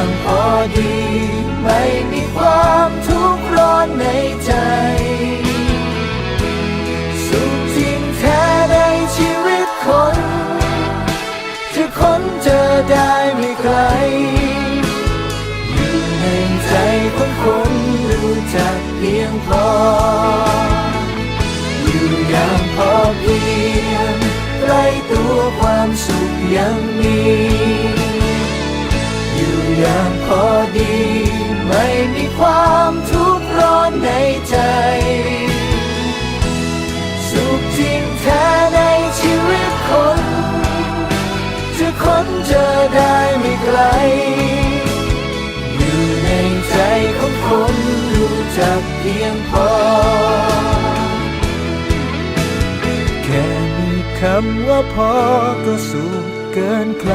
างพอดี ไม่มีความทุกข์ร้อนในใจ สุขจริงแท้ในชีวิตคนจะค้นเจอได้ไม่ไกลอยู่ในใจของคนรู้จักเพียงพอ อยู่อย่างพอเพียงใกล้ตัวความสุขยังมี อย่างพอดี ไม่มีความทุกข์ร้อนในใจ สุขจริงแท้ในชีวิตคน จะค้นเจอได้ไม่ไกล อยู่ในใจของคนรู้จักเพียงพอ แค่มีคำว่าพอก็สุขเกินใคร